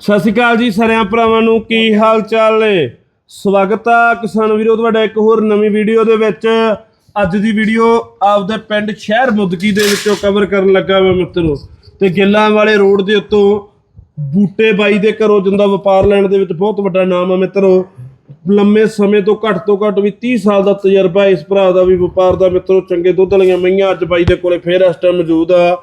ਸਤਿ ਸ਼੍ਰੀ ਅਕਾਲ ਜੀ ਸਾਰਿਆਂ ਭਰਾਵਾਂ ਨੂੰ, ਕੀ ਹਾਲ ਚਾਲ ਨੇ? ਸਵਾਗਤ ਆ ਕਿਸਾਨ ਵੀਰੋ ਤੁਹਾਡਾ ਇੱਕ ਹੋਰ ਨਵੀਂ ਵੀਡੀਓ ਦੇ ਵਿੱਚ। ਅੱਜ ਦੀ ਵੀਡੀਓ ਆਪਦੇ ਪਿੰਡ ਸ਼ਹਿਰ ਮੁਦਕੀ ਦੇ ਵਿੱਚੋਂ ਕਵਰ ਕਰਨ ਲੱਗਾ ਮੈਂ ਮਿੱਤਰੋ। ਤੇ ਗਿੱਲਾਂ ਵਾਲੇ ਰੋਡ ਦੇ ਉੱਤੋਂ ਬੂਟੇ ਬਾਈ ਦੇ ਘਰੋਂ ਜਿੰਦਾ ਵਪਾਰ ਲੈਣ ਦੇ ਵਿੱਚ ਬਹੁਤ ਵੱਡਾ ਨਾਮ ਆ ਮਿੱਤਰੋ। ਲੰਮੇ ਸਮੇਂ ਤੋਂ ਘੱਟ ਤੋਂ ਘੱਟ ਵੀ 30 ਸਾਲ ਦਾ ਤਜਰਬਾ ਇਸ ਭਰਾ ਦਾ ਵੀ ਵਪਾਰ ਦਾ ਮਿੱਤਰੋ, ਚੰਗੇ ਦੁੱਧ ਵਾਲੀਆਂ ਮਈਆਂ ਅੱਜ ਬਾਈ ਦੇ ਕੋਲੇ ਫੇਰ ਇਸ ਟਾਈਮ ਮੌਜੂਦ ਆ।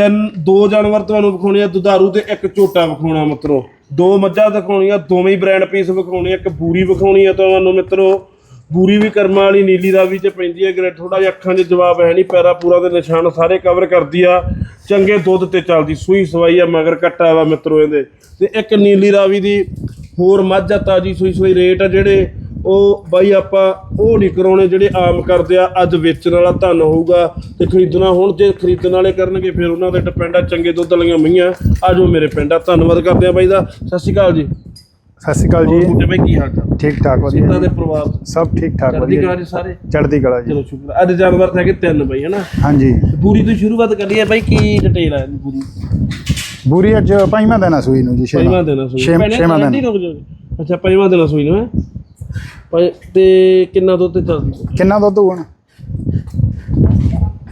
ਤਿੰਨ, ਦੋ ਜਾਨਵਰ ਤੁਹਾਨੂੰ ਵਿਖਾਉਣੇ ਆ ਦੁਧਾਰੂ ਤੇ ਇੱਕ ਝੋਟਾ ਵਿਖਾਉਣਾ ਮਿੱਤਰੋ। ਦੋ ਮੱਝਾਂ ਦਿਖਾਉਣੀਆਂ, ਦੋਵੇਂ ਹੀ ਬ੍ਰਾਂਡ ਪੀਸ ਵਿਖਾਉਣੀ, ਇੱਕ ਬੂਰੀ ਵਿਖਾਉਣੀ ਆ ਤੁਹਾਨੂੰ ਮਿੱਤਰੋ। ਬੂਰੀ ਵੀ ਕਰਮਾਂ ਵਾਲੀ, ਨੀਲੀ ਰਾਵੀ ਵੀ ਚ ਪੈਂਦੀ ਹੈ ਗਰੇ ਥੋੜਾ ਜਿਹਾ ਅੱਖਾਂ 'ਚ ਜਵਾਬ ਹੈ ਨਹੀਂ, ਪੈਰਾ ਪੂਰਾ ਦੇ ਨਿਸ਼ਾਨ ਸਾਰੇ ਕਵਰ ਕਰਦੀ ਆ। ਚੰਗੇ ਦੁੱਧ ਤੇ ਚੱਲਦੀ, ਸੂਈ ਸਵਾਈ ਆ, ਮਗਰ ਕੱਟਾ ਵਾ ਮਿੱਤਰੋ ਇਹਦੇ। ਤੇ ਇੱਕ ਨੀਲੀ ਰਾਵੀ ਦੀ ਹੋਰ ਮੱਝ ਆ, ਤਾਜੀ ਸੂਈ ਸੂਈ ਰੇਟ ਆ ਜਿਹੜੇ ਉਹ ਬਾਈ ਆਪਾਂ ਉਹ ਨਹੀਂ ਕਰਾਉਣੇ ਜਿਹੜੇ ਆਮ ਕਰਦੇ ਆ ਅੱਜ ਵੇਚਣ ਵਾਲਾ ਧਨ ਹੋਊਗਾ ਤੇ ਖਰੀਦਣਾ ਹੁਣ ਜੇ ਖਰੀਦਣ ਵਾਲੇ ਕਰਨਗੇ ਫਿਰ ਉਹਨਾਂ ਤੇ ਡਿਪੈਂਡ ਆ ਚੰਗੇ ਦੁੱਧ ਵਾਲੀਆਂ ਮਈਆਂ। ਆਜੋ ਮੇਰੇ ਪਿੰਡ ਆ ਧੰਨਵਾਦ ਕਰਦੇ ਆ ਬਾਈ ਦਾ। ਸਤਿ ਸ਼੍ਰੀ ਅਕਾਲ ਜੀ। ਸਤਿ ਸ਼੍ਰੀ ਅਕਾਲ ਜੀ। ਬੁੱਢੇ ਬਾਈ ਕੀ ਹਾਲ ਚਾਲ? ਠੀਕ ਠਾਕ ਵਧੀਆ। ਇਹਨਾਂ ਜੀ। ਦੇ ਪਰਿਵਾਰ? ਸਭ ਠੀਕ ਠਾਕ ਚੜ੍ਹਦੀ ਵਧੀਆ। ਕਲਾ ਜੀ। ਸਾਰੇ? ਚੜ੍ਹਦੀ ਕਲਾ ਜੀ। ਚਲੋ ਸ਼ੁਕਰ ਅੱਜ ਜਾਨਵਰ ਹੈਗੇ ਤਿੰਨ ਬਈ ਹਨਾ? ਹਾਂਜੀ। ਪੂਰੀ ਤੋਂ ਸ਼ੁਰੂਆਤ ਕਰੀਏ ਬਾਈ ਕੀ ਡਿਟੇਲ ਹੈ ਪੂਰੀ ਬੂਰੀ? ਅੱਜ ਪੰਜਵਾਂ ਦਿਨ ਆ ਸੂਈ ਨੂੰ ਜੀ ਛੇਵਾਂ। ਦਿਨ ਸੂਈ ਛੇ- ਪਹਿਲਾਂ ਛੇਵਾਂ ਦਿਨ। ਅੱਛਾ ਪੰਜਵਾਂ ਦਿਨ ਸੂਈ ਨੂੰ ਹੈ? ਪੰਜ- ਤੇ ਕਿੰਨਾ ਦੁੱਧ ਤੇ ਚੱਲਦੀ ਕਿੰਨਾ ਦੁੱਧ ਹੋਣਾ?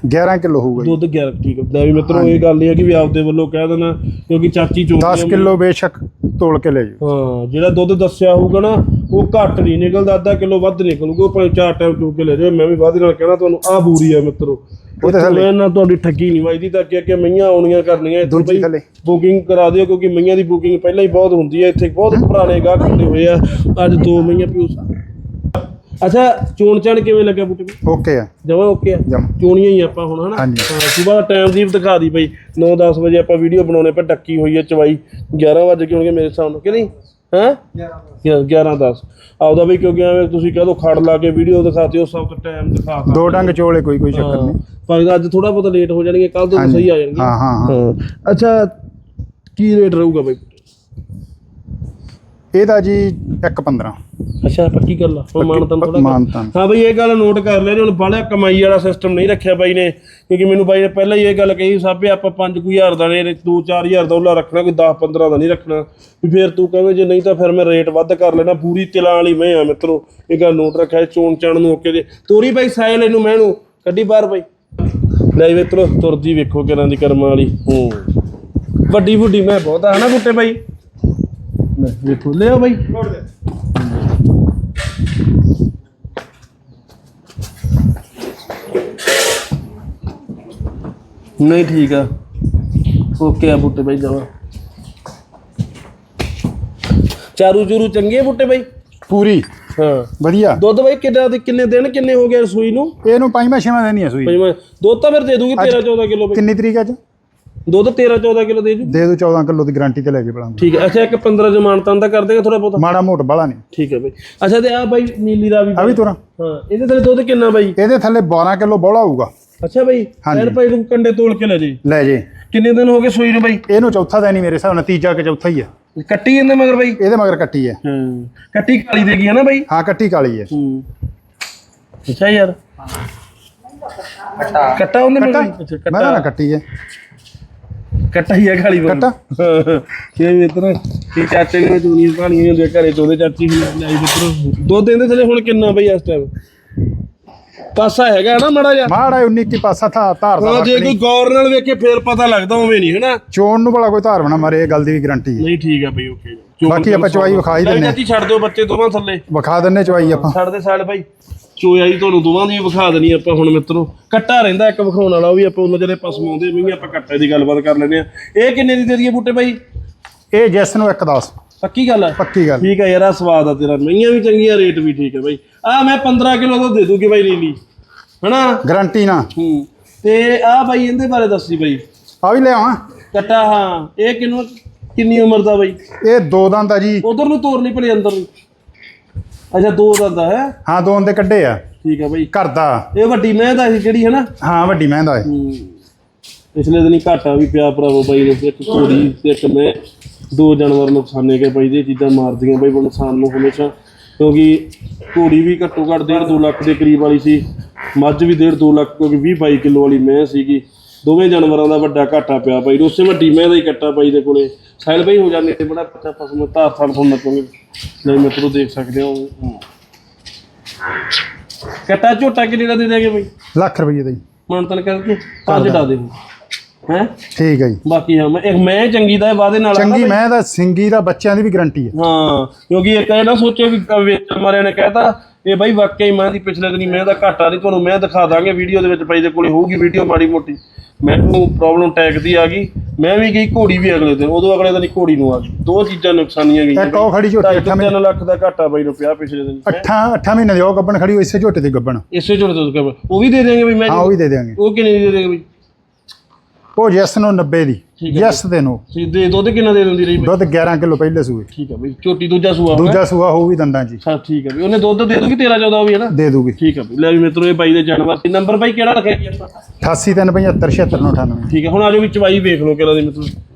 11 ਕਿਲੋ ਹੋਊਗਾ ਜੀ। ਦੁੱਧ 11 ਠੀਕ ਹੈ ਲੈ ਵੀ ਮਿੱਤਰੋ ਇਹ ਗੱਲ ਇਹ ਹੈ ਕਿ ਵੀ ਆਪਦੇ ਵੱਲੋਂ ਕਹਿ ਦੇਣਾ ਕਿਉਂਕਿ ਚਾਚੀ ਚੋਂ 10 ਕਿਲੋ ਬੇਸ਼ੱਕ ਤੋਲ ਕੇ ਲੈ ਜਾਓ। ਹਾਂ ਜਿਹੜਾ ਦੁੱਧ ਦੱਸਿਆ ਹੋਊਗਾ ਨਾ ਉਹ ਘੱਟ ਨਹੀਂ ਨਿਕਲਦਾ ਅੱਧਾ ਕਿਲੋ ਵੱਧ ਨਿਕਲੂਗਾ ਉਹ ਭਾਵੇਂ ਚਾਰ ਟਾਈਮ ਚੋ ਕੇ ਲੈ ਜਾਓ। ਮੈਂ ਵੀ ਵੱਧ ਨਾਲ ਕਹਿਣਾ ਤੁਹਾਨੂੰ ਆਹ ਬੂਰੀ ਆ ਮਿੱਤਰੋ। ਉਹ ਤਾਂ ਥੱਲੇ। ਨਾ ਤੁਹਾਡੀ ਠੱਗੀ ਨਹੀਂ ਵੱਜਦੀ ਤਾਂ ਅੱਗੇ ਅੱਗੇ ਮਈਆਂ ਆਉਣੀਆਂ ਕਰਨੀਆਂ। ਇੱਥੇ ਦੂਜੀ ਥੱਲੇ। ਬੁਕਿੰਗ ਕਰਾ ਦਿਓ ਕਿਉਂਕਿ ਮਈਆਂ ਦੀ ਬੁਕਿੰਗ ਪਹਿਲਾਂ ਹੀ ਬਹੁਤ ਹੁੰਦੀ ਹੈ। ਇੱਥੇ ਬਹੁਤ ਪੁਰਾਣੇ ਗਾਹਕ ਹੁੰਦੇ ਹੋਏ ਆ। ਅੱਜ ਦੋ ਮਈਆਂ ਪਿਓ ਅੱਛਾ ਚੋਣ ਚਾਣ ਕਿਵੇਂ ਲੱਗਾ ਬੂਟੇ ਓਕੇ ਆ। ਜਮਾ ਓਕੇ ਆ? ਜਮ। ਚੋਣੀਆਂ ਹੀ ਆਪਾਂ ਹੁਣ ਹਨਾ? ਹਾਂਜੀ। ਸਵੇਰ ਦਾ ਟਾਈਮ ਦੀ ਦਿਖਾ ਦੀ ਬਈ। 9-10 ਵਜੇ ਆਪਾਂ ਵੀਡੀਓ ਬਣਾਉਣੇ ਪਰ ਡੱਕੀ ਹੋਈ ਹੈ ਚਵਾਈ। 11 ਵਜੇ ਕਿ ਹੋਣਗੇ ਮੇਰੇ ਹਿਸਾਬ ਨਾਲ ਕਿ ਨਹੀਂ? ਹੈ? 11 10 ਆਪਦਾ ਬਈ ਕਿਉਂਕਿ ਐਵੇਂ ਤੁਸੀਂ ਕਹ ਦੋ ਖੜ ਲਾ ਕੇ ਵੀਡੀਓ ਦਿਖਾਤੀ ਉਸ ਵਕਤ ਟਾਈਮ ਦਿਖਾਤਾ। ਦੋ ਡੰਗ ਚੋਲੇ ਕੋਈ ਕੋਈ ਚੱਕਰ ਨਹੀਂ। ਪਰ ਅੱਜ ਥੋੜਾ ਬਹੁਤ ਲੇਟ ਹੋ ਜਾਣਗੇ ਕੱਲ ਤੋਂ ਤਾਂ। ਸਹੀ ਆ ਜਾਣਗੇ। ਹਾਂ ਹਾਂ ਹਾਂ। ਹਾਂ। ਅੱਛਾ ਕੀ ਰੇਟ ਰਹੂਗਾ ਬਈ? ਇਹਦਾ ਜੀ 1.15 ਅੱਛਾ ਪੱਕੀ ਗੱਲ ਆ। ਹੁਣ ਮਾਨਤਨ ਥੋੜਾ ਮਾਨਤਾਨ। ਹਾਂ ਬਈ ਇਹ ਗੱਲ ਨੋਟ ਕਰ ਲੈ ਜੀ। ਹੁਣ ਬਾਹਲਾ ਕਮਾਈ ਵਾਲਾ ਸਿਸਟਮ ਨਹੀਂ ਰੱਖਿਆ ਬਾਈ ਨੇ। ਕਿਉਂਕਿ ਮੈਨੂੰ ਬਾਈ ਨੇ ਪਹਿਲਾਂ ਹੀ ਇਹ ਗੱਲ ਕਹੀ ਸਾਬੇ ਆਪਾਂ 5000 ਦਾ ਨੇ 2-4000 ਦਾ ਉਹਲਾ ਰੱਖਣਾ ਕੋਈ 10-15 ਦਾ ਨਹੀਂ ਰੱਖਣਾ। ਵੀ ਫੇਰ ਤੂੰ ਕਹਵੇਂ ਜੇ ਨਹੀਂ ਤਾਂ ਫਿਰ ਮੈਂ ਰੇਟ ਵੱਧ ਕਰ ਲੈਣਾ। ਪੂਰੀ ਤਿਲਾਂ ਵਾਲੀ ਮੈਂ ਆ ਮਿੱਤਰੋ। ਇਹ ਗੱਲ ਨੋਟ ਰੱਖਿਆ ਚੋਣ ਚਾਣ ਨੂੰ ਓਕੇ ਦੇ ਤੋਰੀ ਬਾਈ ਸਾਇਲ ਇਹਨੂੰ ਮੈਨੂੰ ਕੱਢੀ ਬਾਹਰ ਬਾਈ। ਲੈ ਜੀ ਮਿੱਤਰੋ ਤੁਰਦੀ ਵੇਖੋ ਕਿਰਾਂ ਦੀ ਕਰਮਾਂ ਵਾਲੀ। ਹੂੰ। ਵੱਡੀ ਵੱਡੀ ਮੈਂ ਬਹੁਤ ਆ ਹਨਾ ਬੁੱਟੇ ਬਾਈ? ਵੇਖੋ ਲਿਓ ਬਾਈ। ਨਹੀਂ ਠੀਕ ਆ। ਓਕੇ ਆ ਬੁੱਟੇ ਬਾਈ ਜਮਾ ਚਾਰੂ ਚੂਰੂ ਚੰਗੇ ਆ ਬੁੱਟੇ ਬਾਈ? ਪੂਰੀ। ਹਾਂ। ਵਧੀਆ। ਦੁੱਧ ਬਾਈ ਕਿੰਨਾ ਦੇ ਕਿੰਨੇ ਦਿਨ ਕਿੰਨੇ ਹੋ ਗਏ ਰਸੋਈ ਨੂੰ? ਇਹਨੂੰ ਪੰਜਵਾਂ ਛੇਵਾਂ ਦਿਨ ਹੀ ਆ ਸੂਈ ਮੈਂ ਦੁੱਧ ਤਾਂ ਫਿਰ ਦੇ ਦੂੰਗੀ 13 14 ਕਿਲੋ ਬਾਈ। ਕਿੰਨੀ ਤਰੀਕ ਅੱਜ? ਦੁੱਧ 13 14 ਕਿਲੋ ਦੇ ਜੂ। ਦੇ ਦੋ 14 ਕਿਲੋ ਦੀ ਗਾਰੰਟੀ ਤੇ ਲੈ ਕੇ ਬੜਾਂਗੇ ਠੀਕ ਹੈ ਅੱਛਾ ਇੱਕ 15 ਜ਼ਮਾਨਤਾਂ ਦਾ ਕਰ ਦੇਗਾ ਥੋੜਾ ਬਹੁਤਾ। ਮਾੜਾ ਮੋਟ ਬਾਲਾ ਨਹੀਂ। ਠੀਕ ਹੈ ਬਾਈ। ਅੱਛਾ ਤੇ ਆ ਬਾਈ ਨੀਲੀ ਦਾ ਵੀ ਆ ਵੀ ਤੁਰਾਂ। ਹਾਂ ਇਹਦੇ ਥੱਲੇ ਦੁੱਧ ਕਿੰਨਾ ਬਾਈ? ਇਹਦੇ ਥੱਲੇ 12 ਕਿਲੋ ਬੋਲਾ ਹੋਊਗਾ। ਅੱਛਾ ਬਾਈ ਹਾਂਜੀ। ਭਾਈ ਨੂੰ ਕੰਡੇ ਤੋਲ ਕੇ ਲੈ ਜੀ। ਲੈ ਜੇ। ਕਿੰਨੇ ਦਿਨ ਹੋ ਗਏ ਸੂਈ ਨੂੰ ਬਾਈ? ਇਹਨੂੰ ਚੌਥਾ ਦਿਨ ਹੀ ਮੇਰੇ ਹਿਸਾਬ ਨਾਲ ਤੀਜਾ ਕਿ ਚੌਥਾ ਹੀ ਆ। ਕੱਟੀ ਜਾਂਦੇ ਮਗਰ ਬਾਈ? ਇਹਦੇ ਮਗਰ ਕੱਟੀ ਹੈ ਹਾਂ। ਕੱਟੀ ਕਾਲੀ ਦੇਗੀ ਹੈ ਨਾ ਬਾਈ? ਹਾਂ ਕੱਟੀ ਕਾਲੀ ਹੈ ਹੂੰ। ਅੱਛਾ ਯਾਰ। ਕੱਟਾ। ਉਹਨੇ ਕੱਟਾ। ਮਗਰ ਅੱਛਾ ਮੈਂ ਤਾਂ ਨਾ ਕੱਟਾ ਕੱਟੀ ਹੈ ਕੱਟਾ ਹੀ ਹੈ ਖਾਲੀ ਬੰਨ ਕੱਟਾ? ਕਿ ਮਿੱਤਰ ਕੀ ਚਾਚੇ ਨੇ ਚੂਨੀਆਂ ਕਹਾਣੀਆਂ ਹੁੰਦੀਆਂ ਘਰੇ ਚੋਦੇ ਚਾਚੀ ਹੁਣ ਲਾਈ ਮਿੱਤਰ ਦੋ ਦਿਨ ਦੇ ਥਲੇ ਹੁਣ ਕਿੰਨਾ ਬਈ ਇਸ ਟਾਈਮ ਪਾਸਾ ਹੈਗਾ ਨਾ ਮੜਾ ਜਾ ਮਾੜਾ 19 ਕੀ ਪਾਸਾ ਥਾ ਧਾਰ ਦਾ ਹਾਂ ਜੇ ਕੋਈ ਗੌਰ ਨਾਲ ਵੇਖੇ ਫੇਰ ਪਤਾ ਲੱਗਦਾ ਉਵੇਂ ਨਹੀਂ ਹੈਨਾ? ਚੋਣ ਨੂੰ ਭਲਾ ਕੋਈ ਧਾਰ ਬਣਾ ਮਾਰੇ ਇਹ ਗੱਲ ਦੀ ਵੀ ਗਾਰੰਟੀ ਹੈ। ਨਹੀਂ ਠੀਕ ਆ ਬਈ ਓਕੇ ਬਾਕੀ ਆਪਾਂ ਚਵਾਈ ਵਿਖਾ ਹੀ ਦਿੰਨੇ ਆ। ਚਾਚੀ ਛੱਡ ਦਿਓ ਬੱਚੇ ਦੋਵਾਂ ਥੱਲੇ। ਵਿਖਾ ਦਿੰਨੇ ਚਵਾਈ ਆਪਾਂ। ਛੱਡ ਦੇ ਸਾਈਡ ਭਾਈ ਚੋਈ ਤੁਹਾਨੂੰ ਦੋਵਾਂ ਦੀ ਵੀ ਵਿਖਾ ਦੇਣੀ ਆਪਾਂ ਹੁਣ ਮਿੱਤਰੋ। ਕੱਟਾ ਰਹਿੰਦਾ ਇੱਕ ਵਿਖਾਉਣ ਵਾਲਾ ਉਹ ਵੀ ਆਪਾਂ ਉਹਨਾਂ ਜਿਹੜੇ ਪਸ਼ੂ ਆਉਂਦੇ ਵੀ ਆਪਾਂ ਕੱਟੇ ਦੀ ਗੱਲਬਾਤ ਕਰ ਲੈਂਦੇ ਆ ਇਹ ਕਿੰਨੇ ਦੀ ਦੇ ਦਈਏ ਬੂਟੇ ਭਾਈ ਇਹ ਜਿਸ ਨੂੰ 110 ਪੱਕੀ ਗੱਲ ਹੈ ਪੱਕੀ ਗੱਲ। ਠੀਕ ਹੈ ਯਾਰ ਆ ਸਵਾਦ ਆ ਤੇਰਾ। ਮਈਆਂ ਵੀ ਚੰਗੀਆਂ ਰੇਟ ਵੀ ਠੀਕ ਹੈ ਬਾਈ। ਆ ਮੈਂ 15 ਕਿਲੋ ਦਾ ਦੇ ਦੂੰਗੀ ਬਾਈ ਨੀਲੀ ਹਨਾ? ਗਾਰੰਟੀ ਨਾ ਹੂੰ। ਤੇ ਆ ਬਾਈ ਇਹਦੇ ਬਾਰੇ ਦੱਸੀ ਬਾਈ। ਆ ਵੀ ਲਿਆਵਾਂ ਕੱਟਾ ਹਾਂ। ਇਹ ਕਿੰਨੂ ਕਿੰਨੀ ਉਮਰ ਦਾ ਬਾਈ? ਇਹ ਦੋ ਦੰਦ ਆ ਜੀ। ਉਧਰ ਨੂੰ ਤੋਰ ਲਈ ਭਲੇ ਅੰਦਰ ਨੂੰ। ਅੱਛਾ ਦੋ ਦੰਦ ਹੈ? ਹਾਂ ਦੋ ਦੇ ਕੱਢੇ ਆ। ਠੀਕ ਹੈ ਬਾਈ। ਘਰ ਦਾ। ਇਹ ਵੱਡੀ ਮੈਂ ਦਾ ਸੀ ਜਿਹੜੀ ਹੈ ਨਾ ਹਾਂ ਵੱਡੀ ਮਹਿੰਦਾ ਹੈ। ਹੂੰ। ਪਿਛਲੇ ਦਿਨੀ ਘਾਟਾ ਵੀ ਪਿਆ ਭਰਾਵੋ ਬਾਈ ਨੇ ਇੱਕ ਘੋੜੀ ਤੇ ਇੱਕ ਮੈਂ ਦੋ ਜਾਨਵਰ ਨੁਕਸਾਨੇ ਕੇ ਬਾਈ ਦੇ ਚੀਜ਼ਾਂ ਮਾਰਦੀਆਂ ਬਾਈ ਨੁਕਸਾਨ ਨੂੰ ਹਮੇਸ਼ਾ। ਕਿਉਂਕਿ ਘੋੜੀ ਵੀ ਘੱਟੋ ਘੱਟ 1.5 2 ਲੱਖ ਦੇ ਕਰੀਬ ਵਾਲੀ ਸੀ। ਮੱਝ ਵੀ 1.5 2 ਲੱਖ ਕਿਉਂਕਿ 20 22 ਕਿਲੋ ਵਾਲੀ ਮੈਂ ਸੀਗੀ। ਦੋਵੇਂ ਜਾਨਵਰਾਂ ਦਾ ਵੱਡਾ ਘਾਟਾ ਪਿਆ ਬਾਈ। ਉਸੇ ਵੱਡੀ ਮੈਂ ਦਾ ਹੀ ਕੱਟਾ ਬਾਈ ਦੇ ਕੋਲੇ। ਸਾਇਲ ਬਾਈ ਹੋ ਜਾਂਦੇ ਤੇ ਬੜਾ ਪਤਾ ਫਸਮ ਧਾਰ ਥਾਲ ਫੋਨ ਨੱਪੋਗੇ ਨਹੀਂ ਮਿੱਤਰੋ ਦੇਖ ਸਕਦੇ ਹੋ। ਕੱਟਾ ਝੋਟਾ ਕਿੰਨੇ ਦਾ ਦੇ ਦੇਗੇ ਬਾਈ? ਲੱਖ ਰੁਪਏ ਦਾ ਜੀ। ਮਨ ਤਨ ਕਰਕੇ ਪੰਜ ਡਾ ਦੇ ਹੈ? ਠੀਕ ਹੈ ਜੀ। ਬਾਕੀ ਹਾਂ ਮੈਂ ਇੱਕ ਮੈਂ ਚੰਗੀ ਦਾ ਇਹ ਵਾਦੇ ਨਾਲ ਚੰਗੀ। ਮੈਂ ਦਾ ਸਿੰਗੀ ਦਾ ਬੱਚਿਆਂ ਦੀ ਵੀ ਗਾਰੰਟੀ ਹੈ। ਹਾਂ ਕਿਉਂਕਿ ਇੱਕ ਇਹ ਨਾ ਸੋਚੇ ਵੀ ਵੇਚਣ ਮਾਰਿਆਂ ਨੇ ਕਹਿਤਾ ਇਹ ਬਾਈ ਵਾਕਈ ਮੈਂ ਦੀ ਪਿਛਲੇ ਦਿਨੀ ਮੈਂ ਦਾ ਘਾਟਾ ਨਹੀਂ ਤੁਹਾਨੂੰ ਮੈਂ ਦਿਖਾ ਦਾਂਗੇ ਵੀਡੀਓ ਦੇ ਵਿੱਚ ਬਾਈ ਦੇ ਕੋਲੇ ਹੋਊਗੀ ਵੀਡੀਓ ਮਾੜੀ ਮੋਟੀ। ਮੈਨੂੰ ਪ੍ਰੋਬਲਮ ਟੈਗ ਦੀ ਆ ਗਈ। ਮੈਂ ਵੀ ਗਈ ਘੋੜੀ ਵੀ ਅਗਲੇ ਦਿਨ ਉਦੋਂ ਅਗਲੇ ਦਿਨ ਘੋੜੀ ਨੂੰ ਆ ਗਈ। ਦੋ ਚੀਜ਼ਾਂ ਨੁਕਸਾਨੀਆਂ ਗਈਆਂ ਇੱਕ ਉਹ ਖੜੀ ਝੋਟੀ ਢਾਈ ਅੱਠਾਂ ਤੋਂ ਮਹੀਨੇ ਤਿੰਨ ਲੱਖ ਦਾ ਘਾਟਾ ਬਾਈ ਨੂੰ ਪਿਆ ਪਿਛਲੇ ਦਿਨ। ਅੱਠਾਂ ਅੱਠਾਂ ਮਹੀਨੇ ਦੀ ਉਹ ਗੱਬਣ ਖੜੀ ਹੋਈ ਇਸੇ ਝੋਟੇ ਦੀ ਗੱਬਣ। ਇਸੇ ਝੋਲੇ ਤੋਂ ਕਹੋ ਉਹ ਵੀ ਦੇ ਦੇਂਗੇ ਬਈ ਮੈਂ ਹਾਂ ਉਹ ਵੀ ਦੇ ਦਿਆਂਗੇ। ਉਹ ਕਿੰਨੇ ਦੀ ਦੇ ਦੇਂਗੇ ਬਈ? ਉਹ ਜੈਸ ਨੂੰ 90 ਦੀ। ਠੀਕ ਹੈ ਜੈਸ ਦੇ ਨੂੰ ਦੇ ਦੁੱਧ ਕਿੰਨਾ ਦੇ ਦਿੰਦੀ ਰਹੀ ਬਈ ਦੁੱਧ 11 ਕਿਲੋ ਪਹਿਲੇ ਸੂਏ। ਠੀਕ ਹੈ ਬਈ ਝੋਟੀ ਦੂਜਾ ਸੂਆ ਹੋਣਾ। ਦੂਜਾ ਸੂਆ ਹੋਊ ਵੀ ਦੰਦਾਂ ਜੀ ਹਾਂ। ਠੀਕ ਹੈ ਬਈ। ਉਹਨੇ ਦੁੱਧ ਦੇ ਦੂਗੀ 13 14 ਵੀ ਹੈ ਨਾ? ਦੇ ਦੂਗੀ। ਠੀਕ ਹੈ ਬਈ। ਲੈ ਵੀ ਮਿੱਤਰੋ ਇਹ ਬਾਈ ਦੇ ਜਾਨਵਰ ਤੇ ਨੰਬਰ ਬਾਈ ਕਿਹੜਾ ਰੱਖਿਆ ਜੀ ਆਪਾਂ? 88 375 76 98 ਠੀਕ ਹੈ ਹੁਣ ਆਜੋ ਵੀ ਚਵਾਈ ਵੇਖ ਲਓ ਕਿਹੜਾ ਦੀ ਮਤਲਬ